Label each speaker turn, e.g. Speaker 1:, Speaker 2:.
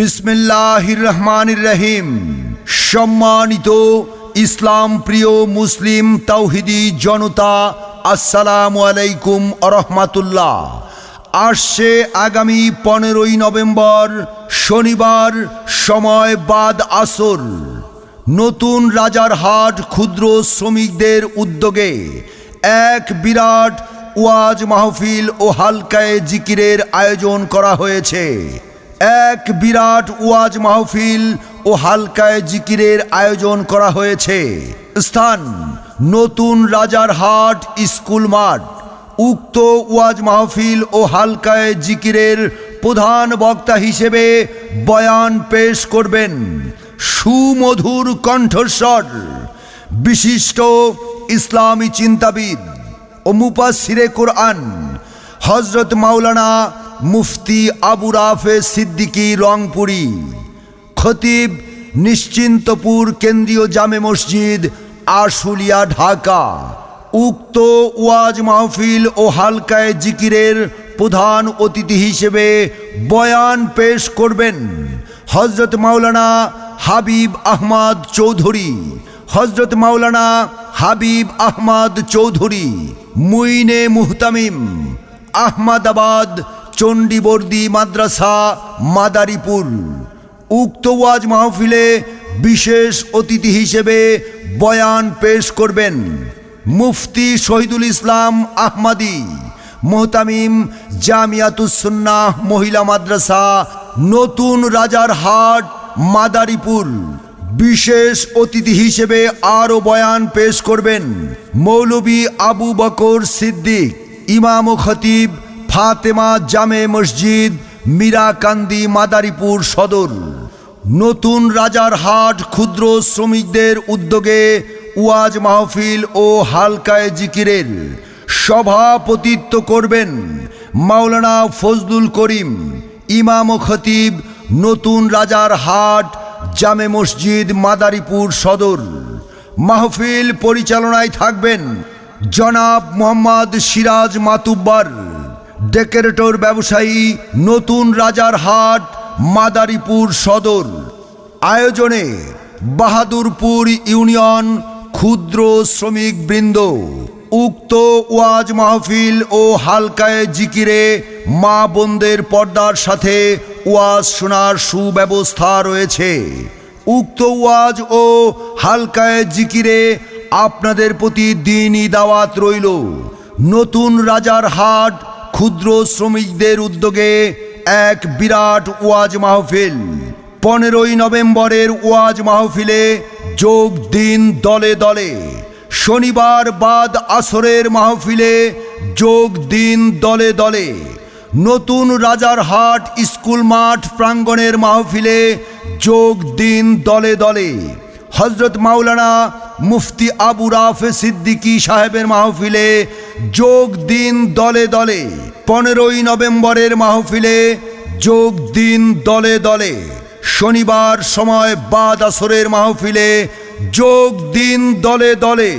Speaker 1: বিসমিল্লাহির রহমানির রহিম সম্মানিত ইসলাম প্রিয় মুসলিম তাওহিদি জনতা, আসসালামু আলাইকুম রহমাতুল্লাহ আসছে আগামী পনেরোই নভেম্বর, শনিবার, সময় বাদ আসর। নতুন রাজারহাট ক্ষুদ্র শ্রমিকদের উদ্যোগে এক বিরাট ওয়াজ মাহফিল ও হালকায়ে জিকিরের আয়োজন করা হয়েছে। এক বিরাট ওয়াজ মাহফিল ও হালকায় জিকিরের আয়োজন করা হয়েছে। স্থান, নতুন রাজারহাট স্কুল মাঠ, উক্ত ওয়াজ মাহফিল ও হালকায় জিকিরের প্রধান বক্তা হিসেবে বয়ান পেশ করবেন সুমধুর কণ্ঠস্বর, বিশিষ্ট ইসলামী চিন্তাবিদ ও মুপাসিরে কোরআন হজরত মাওলানা মুফতি আবু রাফে সিদ্দিকী, রংপুরি। খতিব নিশ্চিন্তপুর কেন্দ্রীয় জামে মসজিদ, আশুলিয়া, ঢাকা। উক্ত ওয়াজ মাহফিল ও হালকায় জিকিরের প্রধান অতিথি হিসেবে বয়ান পেশ করবেন হজরত মাওলানা হাবিব আহমদ চৌধুরী। হজরত মাওলানা হাবিব আহমদ চৌধুরী, মুইনে মুহতামিম, আহমদাবাদ চণ্ডীবর্দী মাদ্রাসা, মাদারীপুর। উক্ত ওয়াজ মাহফিলে বিশেষ অতিথি হিসেবে বয়ান পেশ করবেন মুফতি শহীদুল ইসলাম আহমাদি, মোহতামিম জামিয়াতুসন্নাহ মহিলা মাদ্রাসা, নতুন রাজার হাট মাদারীপুর। বিশেষ অতিথি হিসেবে আরও বয়ান পেশ করবেন মৌলবী আবু বকর সিদ্দিক, ইমাম ও খতিব ফাতেমা জামে মসজিদ মীরাকান্দি মাদারীপুর সদর। নতুন রাজার হাট ক্ষুদ্র শ্রমিকদের উদ্যোগে ওয়াজ মাহফিল ও হালকায় জিকিরের সভাপতিত্ব করবেন মাওলানা ফজলুল করিম, ইমাম খতিব, নতুন রাজার হাট জামে মসজিদ মাদারীপুর সদর। মাহফিল পরিচালনায় থাকবেন জনাব মোহাম্মদ সিরাজ মাতুব্বার। ডেকোরেটর ব্যবসায়ী, নতুন রাজার হাট, মাদারীপুর সদর। আয়োজনে বাহাদুরপুর ইউনিয়ন ক্ষুদ্র শ্রমিক বৃন্দ উক্ত ওয়াজ মাহফিল ও হালকায় জিকিরে মা বোনদের পর্দার সাথে ওয়াজ শোনার সুব্যবস্থা রয়েছে। উক্ত ওয়াজ ও হালকায় জিকিরে আপনাদের প্রতি দিনই দাওয়াত রইল। নতুন রাজার হাট ক্ষুদ্র শ্রমিকদের উদ্যোগে এক বিরাট ওয়াজ মাহফিল। পনেরোই নভেম্বরের ওয়াজ মাহফিলে যোগ দিন দলে দলে। শনিবার বাদ আসরের মাহফিলে যোগ দিন দলে দলে। নতুন রাজার হাট স্কুল মাঠ প্রাঙ্গণের মাহফিলে যোগ দিন দলে দলে। হজরত মাওলানা মুফতি আবু রাফে সিদ্দিকী সাহেবের মাহফিলে যোগ দিন দলে দলে। পনেরোই নভেম্বরের মাহফিলে যোগ দিন দলে দলে। শনিবার সময় বাদ আসরের মাহফিলে যোগ দিন দলে দলে।